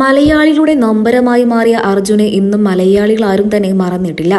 മലയാളികളുടെ നമ്പരമായി മാറിയ അർജുനെ ഇന്നും മലയാളികൾ ആരും തന്നെ മറന്നിട്ടില്ല.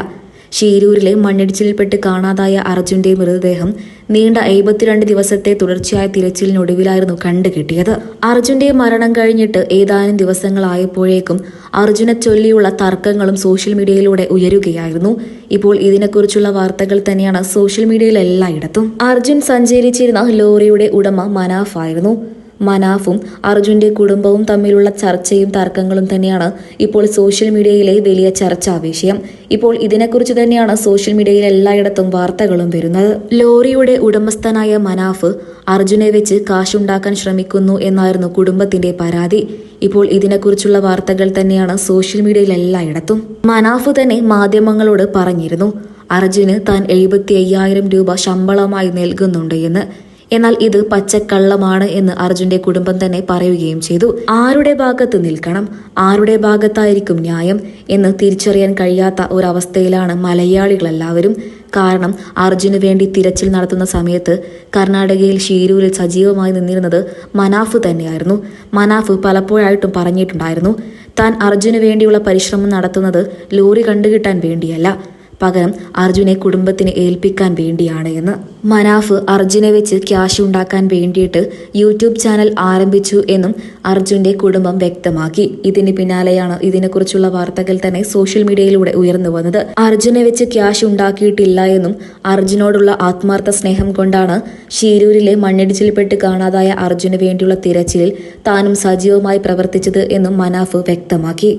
ശീരൂരിലെ മണ്ണിടിച്ചിലിൽപ്പെട്ട് കാണാതായ അർജുന്റെ മൃതദേഹം നീണ്ട എഴുപത്തിരണ്ട് ദിവസത്തെ തുടർച്ചയായ തിരച്ചിലിനൊടുവിലായിരുന്നു കണ്ടുകിട്ടിയത്. അർജുന്റെ മരണം കഴിഞ്ഞിട്ട് ഏതാനും ദിവസങ്ങളായപ്പോഴേക്കും അർജുനെ ചൊല്ലിയുള്ള തർക്കങ്ങളും സോഷ്യൽ മീഡിയയിലൂടെ ഉയരുകയായിരുന്നു. ഇപ്പോൾ ഇതിനെക്കുറിച്ചുള്ള വാർത്തകൾ തന്നെയാണ് സോഷ്യൽ മീഡിയയിൽ എല്ലായിടത്തും. അർജുൻ സഞ്ചരിച്ചിരുന്ന ലോറിയുടെ ഉടമ മനാഫ് ആയിരുന്നു. മനാഫും അർജുന്റെ കുടുംബവും തമ്മിലുള്ള ചർച്ചയും തർക്കങ്ങളും തന്നെയാണ് ഇപ്പോൾ സോഷ്യൽ മീഡിയയിലെ വലിയ ചർച്ചാ വിഷയം. ഇപ്പോൾ ഇതിനെക്കുറിച്ച് തന്നെയാണ് സോഷ്യൽ മീഡിയയിൽ എല്ലായിടത്തും വാർത്തകളും വരുന്നത്. ലോറിയുടെ ഉടമസ്ഥനായ മനാഫ് അർജുനെ വെച്ച് കാശുണ്ടാക്കാൻ ശ്രമിക്കുന്നു എന്നായിരുന്നു കുടുംബത്തിന്റെ പരാതി. ഇപ്പോൾ ഇതിനെക്കുറിച്ചുള്ള വാർത്തകൾ തന്നെയാണ് സോഷ്യൽ മീഡിയയിൽ എല്ലായിടത്തും. മനാഫ് തന്നെ മാധ്യമങ്ങളോട് പറഞ്ഞിരുന്നു അർജുന് താൻ എഴുപത്തി അയ്യായിരം രൂപ ശമ്പളമായി നൽകുന്നുണ്ട് എന്ന്. എന്നാൽ ഇത് പച്ചക്കള്ളമാണ് എന്ന് അർജുന്റെ കുടുംബം തന്നെ പറയുകയും ചെയ്തു. ആരുടെ ഭാഗത്ത് നിൽക്കണം ആരുടെ ഭാഗത്തായിരിക്കും ന്യായം എന്ന് തിരിച്ചറിയാൻ കഴിയാത്ത ഒരവസ്ഥയിലാണ് മലയാളികളെല്ലാവരും. കാരണം അർജുന് വേണ്ടി തിരച്ചിൽ നടത്തുന്ന സമയത്ത് കർണാടകയിൽ ഷീരൂരിൽ സജീവമായി നിന്നിരുന്നത് മനാഫ് തന്നെയായിരുന്നു. മനാഫ് പലപ്പോഴായിട്ടും പറഞ്ഞിട്ടുണ്ടായിരുന്നു താൻ അർജുന് വേണ്ടിയുള്ള പരിശ്രമം നടത്തുന്നത് ലോറി കണ്ടുകിട്ടാൻ വേണ്ടിയല്ല. പകരം അർജുനെ കുടുംബത്തിന് ഏൽപ്പിക്കാൻ വേണ്ടിയാണ് എന്ന്. മനാഫ് അർജുനെ വെച്ച് ക്യാഷ് ഉണ്ടാക്കാൻ വേണ്ടിയിട്ട് യൂട്യൂബ് ചാനൽ ആരംഭിച്ചു എന്നും അർജുന്റെ കുടുംബം വ്യക്തമാക്കി. ഇതിന് പിന്നാലെയാണ് ഇതിനെക്കുറിച്ചുള്ള വാർത്തകൾ തന്നെ സോഷ്യൽ മീഡിയയിലൂടെ ഉയർന്നു വന്നത്. അർജുനെ വെച്ച് ക്യാഷ് ഉണ്ടാക്കിയിട്ടില്ല എന്നും അർജുനോടുള്ള ആത്മാർത്ഥ സ്നേഹം കൊണ്ടാണ് ഷീരൂരിലെ മണ്ണിടിച്ചിൽപ്പെട്ട് കാണാതായ അർജുന് വേണ്ടിയുള്ള തിരച്ചിലിൽ താനും സജീവമായി പ്രവർത്തിച്ചത് എന്നും മനാഫ് വ്യക്തമാക്കി.